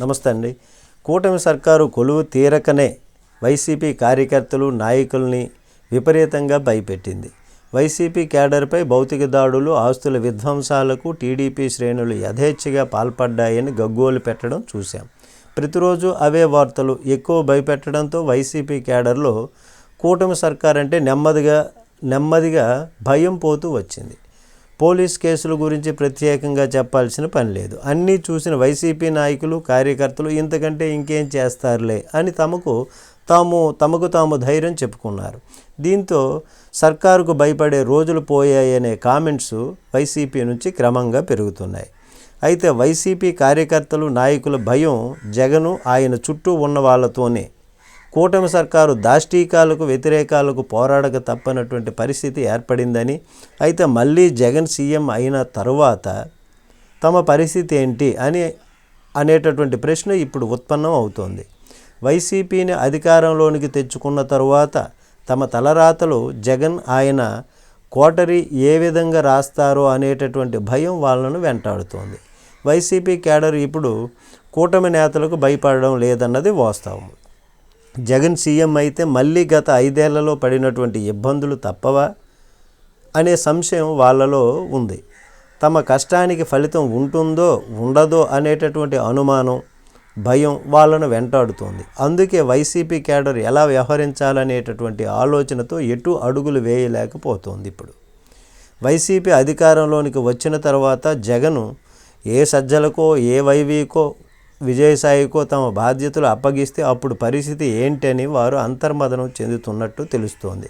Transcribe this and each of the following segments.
నమస్తే అండి. కూటమి సర్కారు కొలువు తీరకనే వైసీపీ కార్యకర్తలు నాయకుల్ని విపరీతంగా భయపెట్టింది. వైసీపీ క్యాడర్పై భౌతిక దాడులు ఆస్తుల విధ్వంసాలకు టీడీపీ శ్రేణులు యథేచ్ఛగా పాల్పడ్డాయని గగ్గోలు పెట్టడం చూశాం. ప్రతిరోజు అవే వార్తలు ఎక్కువ భయపెట్టడంతో వైసీపీ క్యాడర్లో కూటమి సర్కార్ అంటే నెమ్మదిగా నెమ్మదిగా భయం పోతూ వచ్చింది. పోలీస్ కేసుల గురించి ప్రత్యేకంగా చెప్పాల్సిన పని లేదు. అన్నీ చూసిన వైసీపీ నాయకులు కార్యకర్తలు ఇంతకంటే ఇంకేం చేస్తారులే అని తమకు తాము తమకు తాము ధైర్యం చెప్పుకున్నారు. దీంతో సర్కారుకు భయపడే రోజులు పోయాయనే కామెంట్స్ వైసీపీ నుంచి క్రమంగా పెరుగుతున్నాయి. అయితే వైసీపీ కార్యకర్తలు నాయకుల భయం జగను ఆయన చుట్టూ ఉన్న వాళ్ళతోనే కూటమి సర్కారు దాష్టీకాలకు వ్యతిరేకాలకు పోరాడక తప్పనటువంటి పరిస్థితి ఏర్పడిందని అయితే మళ్ళీ జగన్ సీఎం అయిన తరువాత తమ పరిస్థితి ఏంటి అని అనేటటువంటి ప్రశ్న ఇప్పుడు ఉత్పన్నం అవుతోంది. వైసీపీని అధికారంలోనికి తెచ్చుకున్న తరువాత తమ తలరాతలు జగన్ ఆయన కోటరి ఏ విధంగా రాస్తారో అనేటటువంటి భయం వాళ్ళను వెంటాడుతోంది. వైసీపీ క్యాడర్ ఇప్పుడు కూటమి నేతలకు భయపడడం లేదన్నది వాస్తవం. జగన్ సీఎం అయితే మళ్ళీ గత ఐదేళ్ళలో పడినటువంటి ఇబ్బందులు తప్పవా అనే సంశయం వాళ్ళలో ఉంది. తమ కష్టానికి ఫలితం ఉంటుందో ఉండదో అనేటటువంటి అనుమానం భయం వాళ్ళను వెంటాడుతోంది. అందుకే వైసీపీ క్యాడర్ ఎలా వ్యవహరించాలనేటటువంటి ఆలోచనతో ఎటు అడుగులు వేయలేకపోతోంది ఇప్పుడు. వైసీపీ అధికారంలోనికి వచ్చిన తర్వాత జగను ఏ సజ్జలకో ఏ వైవీకో విజయసాయికో తమ బాధ్యతలు అప్పగిస్తే అప్పుడు పరిస్థితి ఏంటని వారు అంతర్మదనం చెందుతున్నట్టు తెలుస్తోంది.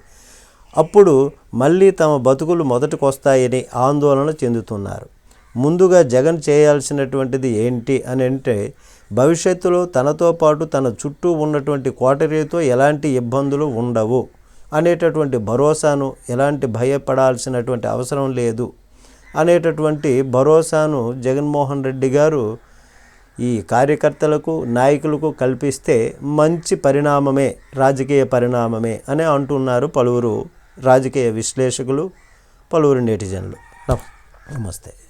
అప్పుడు మళ్ళీ తమ బతుకులు మొదటికొస్తాయని ఆందోళన చెందుతున్నారు. ముందుగా జగన్ చేయాల్సినటువంటిది ఏంటి అని అంటే భవిష్యత్తులో తనతో పాటు తన చుట్టూ ఉన్నటువంటి కోటరీతో ఎలాంటి ఇబ్బందులు ఉండవు అనేటటువంటి భరోసాను ఎలాంటి భయపడాల్సినటువంటి అవసరం లేదు అనేటటువంటి భరోసాను జగన్మోహన్ రెడ్డి గారు ఈ కార్యకర్తలకు నాయకులకు కల్పిస్తే మంచి పరిణామమే రాజకీయ పరిణామమే అని అంటున్నారు పలువురు రాజకీయ విశ్లేషకులు పలువురు నెటిజన్లు నమస్తే.